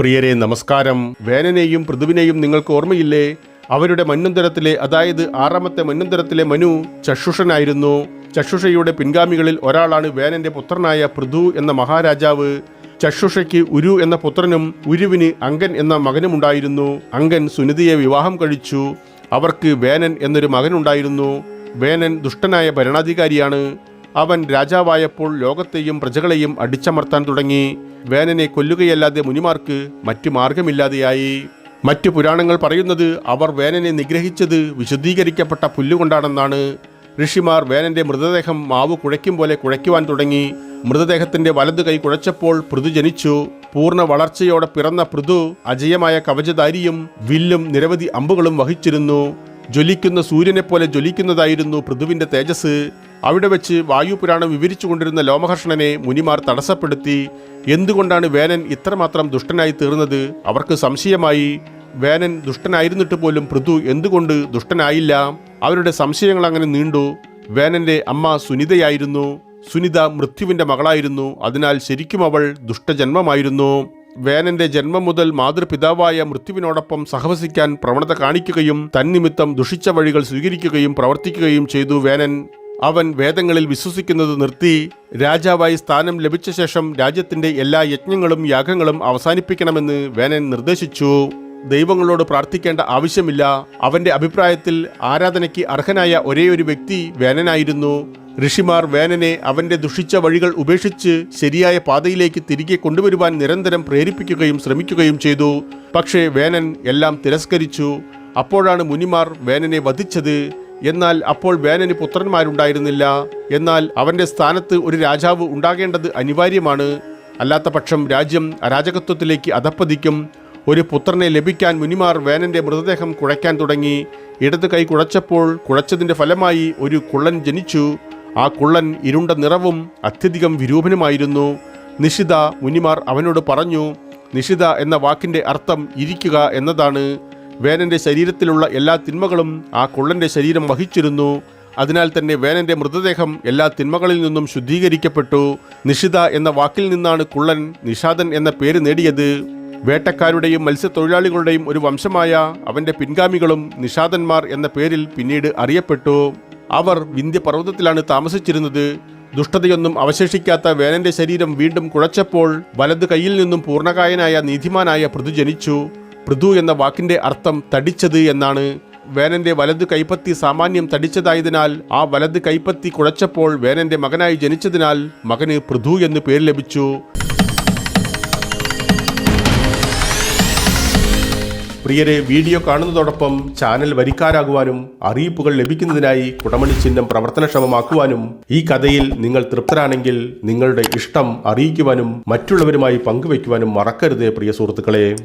പ്രിയരെ നമസ്കാരം. വേനനെയും പൃഥുവിനെയും നിങ്ങൾക്ക് ഓർമ്മയില്ലേ? അവരുടെ മന്നുന്തരത്തിലെ അതായത് ആറാമത്തെ മന്നുന്തരത്തിലെ മനു ചക്ഷുഷനായിരുന്നു. ചക്ഷുഷയുടെ പിൻഗാമികളിൽ ഒരാളാണ് വേനന്റെ പുത്രനായ പൃഥു എന്ന മഹാരാജാവ്. ചക്ഷുഷയ്ക്ക് ഉരു എന്ന പുത്രനും ഉരുവിന് അങ്കൻ എന്ന മകനുമുണ്ടായിരുന്നു. അങ്കൻ സുനിതയെ വിവാഹം കഴിച്ചു. അവർക്ക് വേനൻ എന്നൊരു മകനുണ്ടായിരുന്നു. വേനൻ ദുഷ്ടനായ ഭരണാധികാരിയാണ്. അവൻ രാജാവായപ്പോൾ ലോകത്തെയും പ്രജകളെയും അടിച്ചമർത്താൻ തുടങ്ങി. വേനനെ കൊല്ലുകയല്ലാതെ മുനിമാർക്ക് മറ്റു മാർഗമില്ലാതെയായി മറ്റു പുരാണങ്ങൾ പറയുന്നത് അവർ വേനനെ നിഗ്രഹിച്ചത് വിശുദ്ധീകരിക്കപ്പെട്ട പുല്ലുകൊണ്ടാണെന്നാണ്. ഋഷിമാർ വേനന്റെ മൃതദേഹം മാവ് കുഴയ്ക്കും പോലെ കുഴയ്ക്കുവാൻ തുടങ്ങി. മൃതദേഹത്തിന്റെ വലതു കൈ കുഴച്ചപ്പോൾ പൃഥു ജനിച്ചു. പൂർണ വളർച്ചയോടെ പിറന്ന പൃഥു അജയമായ കവചധാരിയും വില്ലും നിരവധി അമ്പുകളും വഹിച്ചിരുന്നു. ജ്വലിക്കുന്ന സൂര്യനെ പോലെ ജ്വലിക്കുന്നതായിരുന്നു പൃഥുവിന്റെ തേജസ്. അവിടെ വെച്ച് വായുപുരാണം വിവരിച്ചു കൊണ്ടിരുന്ന ലോമഹർഷണനെ മുനിമാർ തടസ്സപ്പെടുത്തി. എന്തുകൊണ്ടാണ് വേനൻ ഇത്രമാത്രം ദുഷ്ടനായി തീർന്നത്? അവർക്ക് സംശയമായി വേനൻ ദുഷ്ടനായിരുന്നിട്ട് പോലും പൃഥു എന്തുകൊണ്ട് ദുഷ്ടനായില്ല? അവരുടെ സംശയങ്ങൾ അങ്ങനെ നീണ്ടു. വേനന്റെ അമ്മ സുനിതയായിരുന്നു. സുനിത മൃത്യുവിന്റെ മകളായിരുന്നു. അതിനാൽ ശരിക്കും അവൾ ദുഷ്ടജന്മമായിരുന്നു. വേനന്റെ ജന്മം മുതൽ മാതൃപിതാവായ മൃത്യുവിനോടൊപ്പം സഹവസിക്കാൻ പ്രവണത കാണിക്കുകയും തന്നിമിത്തം ദുഷിച്ച വഴികൾ സ്വീകരിക്കുകയും പ്രവർത്തിക്കുകയും ചെയ്തു വേനൻ. അവൻ വേദങ്ങളിൽ വിശ്വസിക്കുന്നത് നിർത്തി രാജാവായി സ്ഥാനം ലഭിച്ച ശേഷം രാജ്യത്തിന്റെ എല്ലാ യജ്ഞങ്ങളും യാഗങ്ങളും അവസാനിപ്പിക്കണമെന്ന് വേനൻ നിർദ്ദേശിച്ചു. ദൈവങ്ങളോട് പ്രാർത്ഥിക്കേണ്ട ആവശ്യമില്ല. അവന്റെ അഭിപ്രായത്തിൽ ആരാധനയ്ക്ക് അർഹനായ ഒരേയൊരു വ്യക്തി വേനനായിരുന്നു ഋഷിമാർ വേനനെ അവന്റെ ദുഷിച്ച വഴികൾ ഉപേക്ഷിച്ച് ശരിയായ പാതയിലേക്ക് തിരികെ കൊണ്ടുവരുവാൻ നിരന്തരം പ്രേരിപ്പിക്കുകയും ശ്രമിക്കുകയും ചെയ്തു. പക്ഷേ വേനൻ എല്ലാം തിരസ്കരിച്ചു. അപ്പോഴാണ് മുനിമാർ വേനനെ വധിച്ചത്. എന്നാൽ അപ്പോൾ വേനന് പുത്രന്മാരുണ്ടായിരുന്നില്ല. എന്നാൽ അവന്റെ സ്ഥാനത്ത് ഒരു രാജാവ് ഉണ്ടാകേണ്ടത് അനിവാര്യമാണ്. അല്ലാത്ത പക്ഷം രാജ്യം അരാജകത്വത്തിലേക്ക് അധപ്പതിക്കും. ഒരു പുത്രനെ ലഭിക്കാൻ മുനിമാർ വേനന്റെ മൃതദേഹം കുഴയ്ക്കാൻ തുടങ്ങി. ഇടത് കൈ കുഴച്ചപ്പോൾ കുഴച്ചതിന്റെ ഫലമായി ഒരു കുള്ളൻ ജനിച്ചു. ആ കുള്ളൻ ഇരുണ്ട നിറവും അത്യധികം വിരൂപനുമായിരുന്നു. നിഷിത മുനിമാർ അവനോട് പറഞ്ഞു നിഷിത എന്ന വാക്കിന്റെ അർത്ഥം ഇരിക്കുക എന്നതാണ്. വേനന്റെ ശരീരത്തിലുള്ള എല്ലാ തിന്മകളും ആ കൊള്ളന്റെ ശരീരം വഹിച്ചിരുന്നു. അതിനാൽ തന്നെ വേനന്റെ മൃതദേഹം എല്ലാ തിന്മകളിൽ നിന്നും ശുദ്ധീകരിക്കപ്പെട്ടു. നിഷിത എന്ന വാക്കിൽ നിന്നാണ് കുള്ളൻ നിഷാദൻ എന്ന പേര് നേടിയത്. വേട്ടക്കാരുടെയും മത്സ്യത്തൊഴിലാളികളുടെയും ഒരു വംശമായ അവന്റെ പിൻഗാമികളും നിഷാദന്മാർ എന്ന പേരിൽ പിന്നീട് അറിയപ്പെട്ടു. അവർ വിന്ധ്യ വിന്ധ്യപർവതത്തിലാണ് താമസിച്ചിരുന്നത്. ദുഷ്ടതയൊന്നും അവശേഷിക്കാത്ത വേനന്റെ ശരീരം വീണ്ടും കുഴച്ചപ്പോൾ വലത് കൈയിൽ നിന്നും പൂർണകായനായ നീതിമാനായ പൃഥു ജനിച്ചു പൃഥു എന്ന വാക്കിന്റെ അർത്ഥം തടിച്ചത് എന്നാണ്. വേനന്റെ വലത് കൈപ്പത്തി സാമാന്യം തടിച്ചതായതിനാൽ ആ വലത് കൈപ്പത്തി കുഴച്ചപ്പോൾ വേനന്റെ മകനായി ജനിച്ചതിനാൽ മകന് പൃഥു എന്ന് പേര് ലഭിച്ചു. പ്രിയരെ വീഡിയോ കാണുന്നതോടൊപ്പം ചാനൽ വരിക്കാരാകുവാനും അറിയിപ്പുകൾ ലഭിക്കുന്നതിനായി കുടമണി ചിഹ്നം പ്രവർത്തനക്ഷമമാക്കുവാനും ഈ കഥയിൽ നിങ്ങൾ തൃപ്തരാണെങ്കിൽ നിങ്ങളുടെ ഇഷ്ടം അറിയിക്കുവാനും മറ്റുള്ളവരുമായി പങ്കുവയ്ക്കുവാനും മറക്കരുത് പ്രിയ സുഹൃത്തുക്കളെ.